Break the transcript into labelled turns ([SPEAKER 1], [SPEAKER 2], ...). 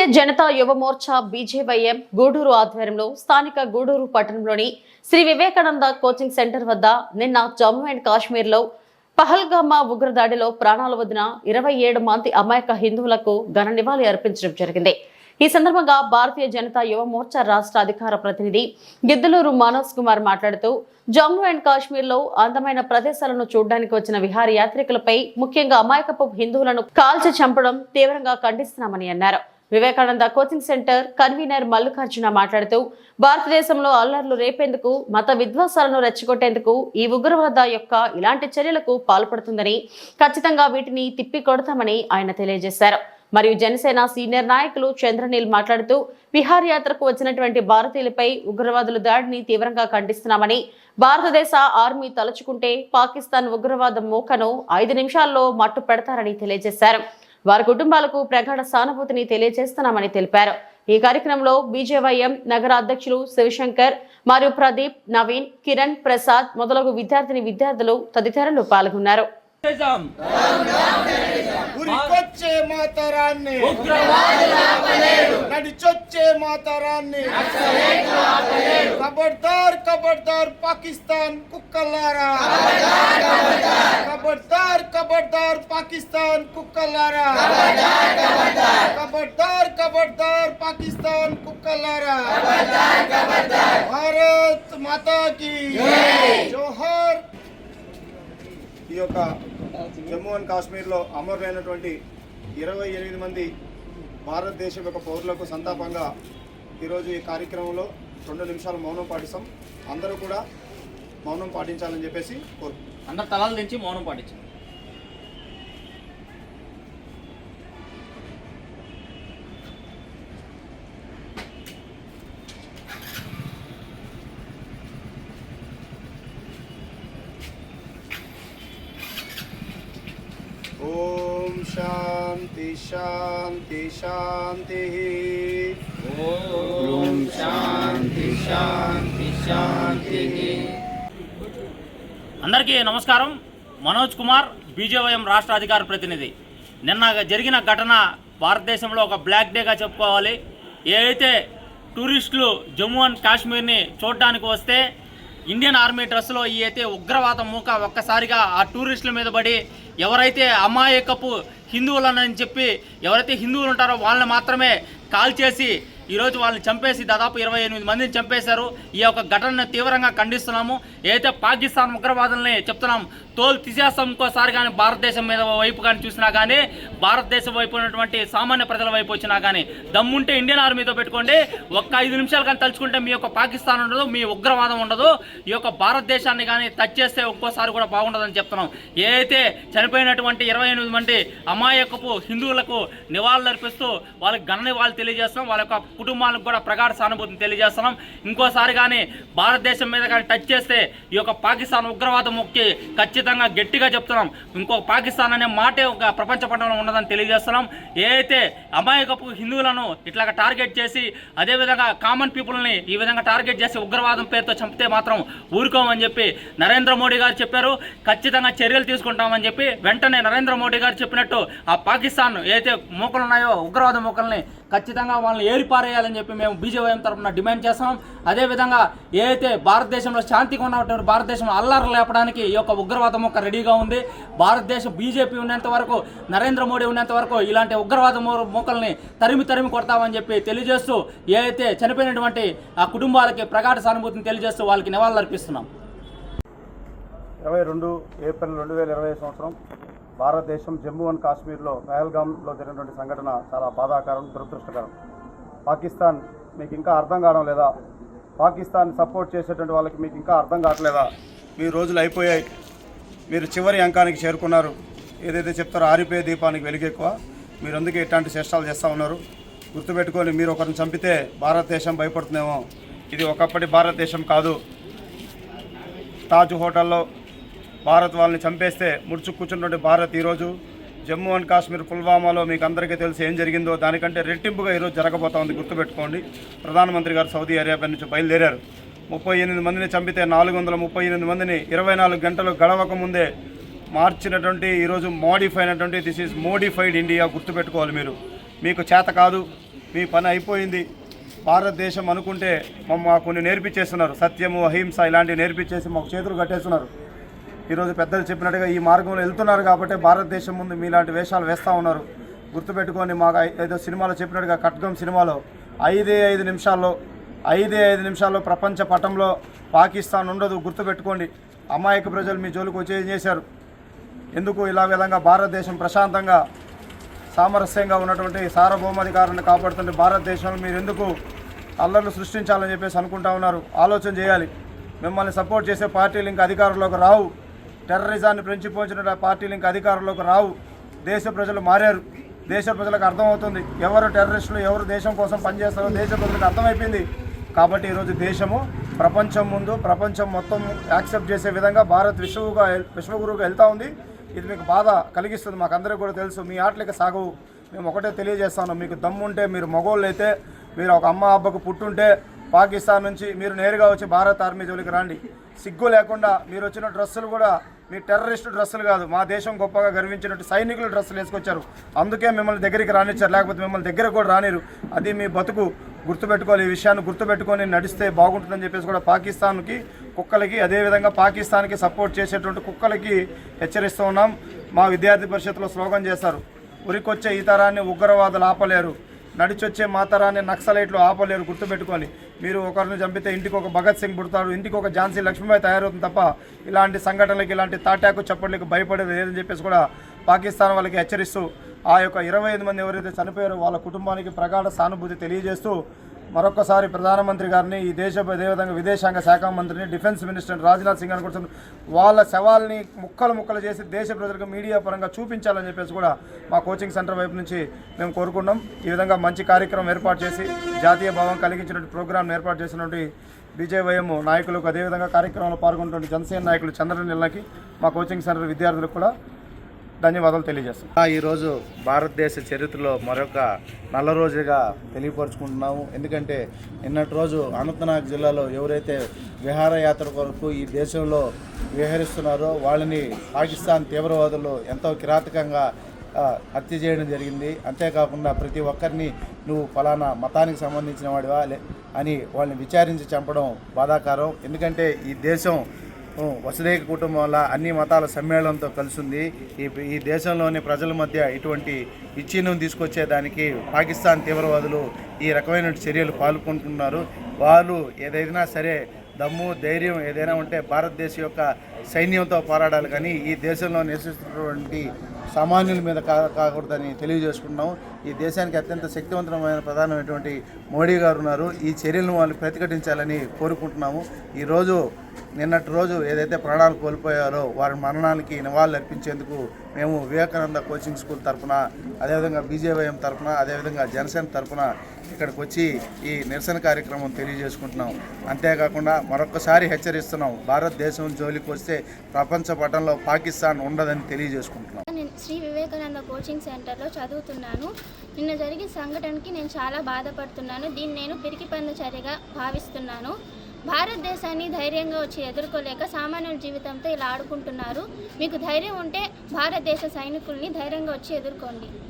[SPEAKER 1] భారతీయ జనతా యువ మోర్చా బీజేవైఎం గూడూరు ఆధ్వర్యంలో స్థానిక గూడూరు పట్టణంలోని శ్రీ వివేకానంద కోచింగ్ సెంటర్ వద్ద నిన్న జమ్మూ అండ్ కాశ్మీర్లో పహల్గామా ఉగ్రదాడిలో ప్రాణాలు వదిన ఇరవై ఏడు మంది అమాయక హిందువులకు ఘన నివాళి అర్పించడం జరిగింది. ఈ సందర్భంగా భారతీయ జనతా యువ మోర్చా రాష్ట్ర అధికార ప్రతినిధి గిద్దలూరు మనోజ్ కుమార్ మాట్లాడుతూ జమ్మూ అండ్ కాశ్మీర్లో అందమైన ప్రదేశాలను చూడడానికి వచ్చిన విహార యాత్రికులపై ముఖ్యంగా అమాయకపు హిందువులను కాల్చి చంపడం తీవ్రంగా ఖండిస్తున్నామని అన్నారు. Vivekananda coaching centre convener Mallikarjuna మాట్లాడుతూ భారతదేశంలో అల్లర్లు రేపేందుకు మత విధ్వాసాలను రెచ్చగొట్టేందుకు ఈ ఉగ్రవాద యొక్క ఇలాంటి చర్యలకు పాల్పడుతుందని ఖచ్చితంగా వీటిని తిప్పి కొడతామని ఆయన తెలియజేశారు. మరియు జనసేన సీనియర్ నాయకులు చంద్రనీల్ మాట్లాడుతూ విహారయాత్రకు వచ్చినటువంటి భారతీయులపై ఉగ్రవాదుల దాడిని తీవ్రంగా ఖండిస్తున్నామని భారతదేశ ఆర్మీ తలుచుకుంటే పాకిస్తాన్ ఉగ్రవాద మూకను ఐదు నిమిషాల్లో మట్టు పెడతారని తెలియజేశారు. వారి కుటుంబాలకు ప్రగాఢ సానుభూతిని తెలియజేస్తున్నామని తెలిపారు. ఈ కార్యక్రమంలో బీజేవైఎం నగర అధ్యక్షులు శివశంకర్ మరియు ప్రదీప్ నవీన్ కిరణ్ ప్రసాద్ మొదలగు విద్యార్థిని విద్యార్థులు తదితరులు పాల్గొన్నారు.
[SPEAKER 2] ఉరికొచ్చే మాతరాన్ని నడిచొచ్చే మాతరాన్ని కబడ్దార్ కబడ్దార్ పాకిస్తాన్ కుక్కల్లారా. కబడ్దార్ కబడ్దార్. పాకిస్తాన్ కుక్కల్లారా. కబడ్దార్ కబడ్దార్. పాకిస్తాన్ కుక్కల్లారా. భారత్ మాతాకి జోహార్. ఈ యొక్క జమ్మూ అండ్ కాశ్మీర్లో అమరులైనటువంటి ఇరవై ఎనిమిది మంది భారతదేశం యొక్క పౌరులకు సంతాపంగా ఈరోజు ఈ కార్యక్రమంలో రెండు నిమిషాలు మౌనం పాటిస్తాం. అందరూ కూడా మౌనం పాటించాలని చెప్పేసి కోరుకుంటున్నాం.
[SPEAKER 3] అందరు తలాలు దించి మౌనం పాటించారు
[SPEAKER 2] ఓం శాంతి శాంతి శాంతి.
[SPEAKER 3] ఓం శాంతి శాంతి శాంతి. అందరికీ నమస్కారం. మనోజ్ కుమార్ బీజేవైఎం రాష్ట్ర అధికార ప్రతినిధి. నిన్న జరిగిన ఘటన భారతదేశంలో ఒక బ్లాక్ డేగా చెప్పుకోవాలి. ఏదైతే టూరిస్టులు జమ్మూ అండ్ కాశ్మీర్ని చూడడానికి వస్తే ఇండియన్ ఆర్మీ డ్రెస్లో ఈ అయితే ఉగ్రవాద మూక ఒక్కసారిగా ఆ టూరిస్టుల మీద పడి ఎవరైతే అమాయకపు హిందువులనని చెప్పి ఎవరైతే హిందువులు ఉంటారో వాళ్ళని మాత్రమే కాల్ చేసి ఈరోజు వాళ్ళని చంపేసి దాదాపు ఇరవై ఎనిమిది మందిని చంపేశారు. ఈ యొక్క ఘటనను తీవ్రంగా ఖండిస్తున్నాము. ఏదైతే పాకిస్తాన్ ఉగ్రవాదుల్ని చెప్తున్నాం తోలు తీసేస్తాం ఇంకోసారి కానీ భారతదేశం మీద వైపు కానీ చూసినా కానీ భారతదేశం వైపు ఉన్నటువంటి సామాన్య ప్రజల వైపు వచ్చినా కానీ దమ్ముంటే ఇండియన్ ఆర్మీతో పెట్టుకోండి. ఒక్క ఐదు నిమిషాలు కానీ తలుచుకుంటే మీ యొక్క పాకిస్తాన్ ఉండదు మీ ఉగ్రవాదం ఉండదు. ఈ యొక్క భారతదేశాన్ని కానీ టచ్ చేస్తే ఒక్కోసారి కూడా బాగుండదని చెప్తున్నాం. ఏదైతే చనిపోయినటువంటి ఇరవై ఎనిమిది మంది అమాయకపు హిందువులకు నివాళులర్పిస్తూ వాళ్ళకి ఘన నివాళులు తెలియజేస్తున్నాం వాళ్ళ యొక్క కుటుంబాలకు కూడా ప్రగాఢ సానుభూతిని తెలియజేస్తున్నాం. ఇంకోసారి కానీ భారతదేశం మీద కానీ టచ్ చేస్తే ఈ యొక్క పాకిస్తాన్ ఉగ్రవాదం మొక్కి ఖచ్చితంగా ఖచ్చితంగా గట్టిగా చెప్తున్నాం. ఇంకో పాకిస్తాన్ అనే మాటే ఒక ప్రపంచ పటంలో ఉన్నదని తెలియజేస్తున్నాం. ఏదైతే అమాయకపు హిందువులను ఇట్లాగా టార్గెట్ చేసి అదేవిధంగా కామన్ పీపుల్ని ఈ విధంగా టార్గెట్ చేసి ఉగ్రవాదం పేరుతో చంపితే మాత్రం ఊరుకోమని చెప్పి నరేంద్ర మోడీ గారు చెప్పారు. ఖచ్చితంగా చర్యలు తీసుకుంటామని చెప్పి వెంటనే నరేంద్ర మోడీ గారు చెప్పినట్టు ఆ పాకిస్తాన్ ఏదైతే మూకలు ఉన్నాయో ఉగ్రవాద మూకల్ని ఖచ్చితంగా వాళ్ళని ఏరిపారేయాలని చెప్పి మేము బీజేపీ తరఫున డిమాండ్ చేస్తాం అదేవిధంగా ఏదైతే భారతదేశంలో శాంతిగా ఉన్నటువంటి భారతదేశంలో అల్లారు లేపడానికి ఈ యొక్క ఉగ్రవాదం ఒక రెడీగా ఉంది. భారతదేశం బీజేపీ ఉన్నంత వరకు నరేంద్ర మోడీ ఉన్నంత వరకు ఇలాంటి ఉగ్రవాద మూ- మూకల్ని తరిమి తరిమి కొడతామని చెప్పి తెలియజేస్తూ ఏదైతే చనిపోయినటువంటి ఆ కుటుంబాలకి ప్రగాఢ సానుభూతిని తెలియజేస్తూ వాళ్ళకి నివాళులు అర్పిస్తున్నాం
[SPEAKER 2] ఇరవై రెండు ఏప్రిల్ రెండు వేల ఇరవై సంవత్సరం భారతదేశం జమ్మూ అండ్ కాశ్మీర్లో పహల్గామ్లో జరిగినటువంటి సంఘటన చాలా బాధాకరం దురదృష్టకరం. పాకిస్తాన్ మీకు ఇంకా అర్థం కావడం లేదా? పాకిస్తాన్ సపోర్ట్ చేసేటువంటి వాళ్ళకి మీకు ఇంకా అర్థం కావట్లేదా? మీ రోజులు అయిపోయాయి. మీరు చివరి అంకానికి చేరుకున్నారు. ఏదైతే చెప్తారో ఆరిపోయే దీపానికి వెలుగెక్కువ. మీరు అందుకే ఇట్లాంటి చేష్టాలు చేస్తూ ఉన్నారు. గుర్తుపెట్టుకొని మీరు ఒకరిని చంపితే భారతదేశం భయపడుతుందేమో. ఇది ఒకప్పటి భారతదేశం కాదు. తాజ్ హోటల్లో భారత్ వాళ్ళని చంపేస్తే ముడుచు కూర్చున్నటువంటి భారత్ ఈరోజు జమ్మూ అండ్ కాశ్మీర్ పుల్వామాలో మీకు అందరికీ తెలిసి ఏం జరిగిందో దానికంటే రెట్టింపుగా ఈరోజు జరగబోతా ఉంది. గుర్తుపెట్టుకోండి. ప్రధానమంత్రి గారు సౌదీ అరేబియా నుంచి బయలుదేరారు. ముప్పై ఎనిమిది మందిని చంపితే నాలుగు వందల ముప్పై ఎనిమిది మందిని ఇరవై నాలుగు గంటలు గడవక ముందే మార్చినటువంటి ఈరోజు మోడిఫై అయినటువంటి దిస్ ఈజ్ మోడిఫైడ్ ఇండియా గుర్తుపెట్టుకోవాలి మీరు. మీకు చేత కాదు మీ పని అయిపోయింది. భారతదేశం అనుకుంటే మమ్మ మాకు కొన్ని నేర్పించేస్తున్నారు సత్యము అహింస ఇలాంటివి నేర్పించేసి మాకు చేతులు కట్టేస్తున్నారు. ఈరోజు పెద్దలు చెప్పినట్టుగా ఈ మార్గంలో వెళ్తున్నారు కాబట్టి భారతదేశం ముందు మీలాంటి వేషాలు వేస్తూ ఉన్నారు. గుర్తుపెట్టుకొని మాకు ఏదో సినిమాలో చెప్పినట్టుగా కట్గం సినిమాలో ఐదే ఐదు నిమిషాల్లో ఐదే ఐదు నిమిషాల్లో ప్రపంచ పటంలో పాకిస్తాన్ ఉండదు. గుర్తుపెట్టుకోండి అమాయక ప్రజలు మీ జోలికి వచ్చేసారు చేశారు. ఎందుకు ఇలా విధంగా భారతదేశం ప్రశాంతంగా సామరస్యంగా ఉన్నటువంటి సార్వభౌమాధికారాన్ని కాపాడుతుంటే భారతదేశంలో మీరు ఎందుకు అల్లర్లు సృష్టించాలని చెప్పేసి అనుకుంటా ఉన్నారు? ఆలోచన చేయాలి. మిమ్మల్ని సపోర్ట్ చేసే పార్టీలు ఇంకా అధికారంలోకి రావు. టెర్రరిజాన్ని పెంచిపోంచిన పార్టీలు ఇంకా అధికారంలోకి రావు. దేశ ప్రజలు మారారు. దేశ ప్రజలకు అర్థమవుతుంది. ఎవరు టెర్రరిస్టులు ఎవరు దేశం కోసం పనిచేస్తారో దేశ ప్రజలకు అర్థమైపోయింది. కాబట్టి ఈరోజు దేశము ప్రపంచం ముందు ప్రపంచం మొత్తం యాక్సెప్ట్ చేసే విధంగా భారత్ విశ్వగా విశ్వగురువుగా వెళ్తూ ఉంది. ఇది మీకు బాధ కలిగిస్తుంది. మాకు అందరికీ కూడా తెలుసు. మీ ఆటలకి సాగవు. మేము ఒకటే తెలియజేస్తాను. మీకు దమ్ముంటే మీరు మగోళ్ళు అయితే మీరు ఒక అమ్మ అబ్బకు పుట్టుంటే పాకిస్తాన్ నుంచి మీరు నేరుగా వచ్చి భారత్ ఆర్మీ జోలికి రండి. సిగ్గు లేకుండా మీరు వచ్చిన డ్రెస్సులు కూడా మీ టెర్రరిస్ట్ డ్రెస్సులు కాదు. మా దేశం గొప్పగా గర్వించినట్టు సైనికులు డ్రెస్సులు వేసుకొచ్చారు. అందుకే మిమ్మల్ని దగ్గరికి రానిచ్చారు. లేకపోతే మిమ్మల్ని దగ్గర కూడా రానిరు. అది మీ బతుకు గుర్తుపెట్టుకోవాలి. ఈ విషయాన్ని గుర్తుపెట్టుకొని నడిస్తే బాగుంటుందని చెప్పేసి కూడా పాకిస్తాన్కి కుక్కలకి అదేవిధంగా పాకిస్తాన్కి సపోర్ట్ చేసేటువంటి కుక్కలకి హెచ్చరిస్తూ ఉన్నాం. మా విద్యార్థి పరిషత్లో స్లోగన్ చేశారు. ఉరికొచ్చే ఈ తరాన్ని ఉగ్రవాదులు ఆపలేరు. నడిచొచ్చే మాతరాన్ని నక్సలైట్లు ఆపలేరు గుర్తుపెట్టుకోవాలి. మీరు ఒకరిని చంపితే ఇంటికి ఒక భగత్ సింగ్ పుడతాడు ఇంటికి ఒక ఝాన్సీ లక్ష్మీబాయి తయారవుతుంది తప్ప ఇలాంటి సంఘటనలకు ఇలాంటి తాటాకు చప్పట్లకు భయపడేది లేదని చెప్పేసి కూడా పాకిస్తాన్ వాళ్ళకి హెచ్చరిస్తూ ఆ యొక్క ఇరవై ఐదు మంది ఎవరైతే చనిపోయారో వాళ్ళ కుటుంబానికి ప్రగాఢ సానుభూతి తెలియజేస్తూ మరొకసారి ప్రధానమంత్రి గారిని ఈ దేశ అదేవిధంగా విదేశాంగ శాఖ మంత్రిని డిఫెన్స్ మినిస్టర్ రాజ్నాథ్ సింగ్ అని కూడా వాళ్ళ శవాల్ని ముక్కలు ముక్కలు చేసి దేశ ప్రజలకు మీడియా పరంగా చూపించాలని చెప్పేసి కూడా మా కోచింగ్ సెంటర్ వైపు నుంచి మేము కోరుకున్నాం ఈ విధంగా మంచి కార్యక్రమం ఏర్పాటు చేసి జాతీయ భావం కలిగించినటువంటి ప్రోగ్రాం ఏర్పాటు చేసినటువంటి బీజేవైఎం నాయకులకు అదేవిధంగా కార్యక్రమంలో పాల్గొన్నటువంటి జనసేన నాయకులు చంద్రనీళ్ళకి మా కోచింగ్ సెంటర్ విద్యార్థులకు కూడా ధన్యవాదాలు తెలియజేస్తాం
[SPEAKER 4] ఈరోజు భారతదేశ చరిత్రలో మరొక నల్ల రోజుగా తెలియపరుచుకుంటున్నాము. ఎందుకంటే నిన్నటి రోజు అనంతనాగ్ జిల్లాలో ఎవరైతే విహారయాత్ర కొరకు ఈ దేశంలో విహరిస్తున్నారో వాళ్ళని పాకిస్తాన్ తీవ్రవాదులు ఎంతో కిరాతకంగా హత్య చేయడం జరిగింది. అంతేకాకుండా ప్రతి ఒక్కరిని నువ్వు ఫలానా మతానికి సంబంధించిన వాడివా అని వాళ్ళని విచారించి చంపడం బాధాకరం. ఎందుకంటే ఈ దేశం వసుదైక కుటుంబం వల్ల అన్ని మతాల సమ్మేళనంతో కలిసింది. ఈ ఈ దేశంలోని ప్రజల మధ్య ఇటువంటి విచ్ఛిన్నం తీసుకొచ్చేదానికి పాకిస్తాన్ తీవ్రవాదులు ఈ రకమైన చర్యలు పాల్గొంటున్నారు. వాళ్ళు ఏదైనా సరే దమ్ము ధైర్యం ఏదైనా ఉంటే భారతదేశం యొక్క సైన్యంతో పోరాడాలి. కానీ ఈ దేశంలో నివసిస్తున్నటువంటి సామాన్యుల మీద కా కాకూడదని తెలియజేసుకుంటున్నాం ఈ దేశానికి అత్యంత శక్తివంతమైన ప్రధానమైనటువంటి మోడీ గారు ఉన్నారు. ఈ చర్యలను వాళ్ళు ప్రతిఘటించాలని కోరుకుంటున్నాము. ఈరోజు నిన్నటి రోజు ఏదైతే ప్రాణాలు కోల్పోయారో వారి మరణానికి నివాళులు అర్పించేందుకు మేము వివేకానంద కోచింగ్ స్కూల్ తరఫున అదేవిధంగా బీజేవైఎం తరఫున అదేవిధంగా జనసేన తరఫున ఇక్కడికి వచ్చి ఈ నిరసన కార్యక్రమం తెలియజేసుకుంటున్నాం అంతేకాకుండా మరొకసారి హెచ్చరిస్తున్నాం భారతదేశం జోలికి వస్తే ప్రపంచ పటంలో పాకిస్తాన్ ఉండదని తెలియజేసుకుంటున్నాం
[SPEAKER 5] శ్రీ వివేకానంద కోచింగ్ సెంటర్లో చదువుతున్నాను. నిన్న జరిగిన సంఘటనకి నేను చాలా బాధపడుతున్నాను. దీన్ని నేను పిరికి పంద చర్యగా భావిస్తున్నాను. భారతదేశాన్ని ధైర్యంగా వచ్చి ఎదుర్కోలేక సామాన్యుల జీవితంతో ఇలా ఆడుకుంటున్నారు. మీకు ధైర్యం ఉంటే భారతదేశ సైనికుల్ని ధైర్యంగా వచ్చి ఎదుర్కోండి.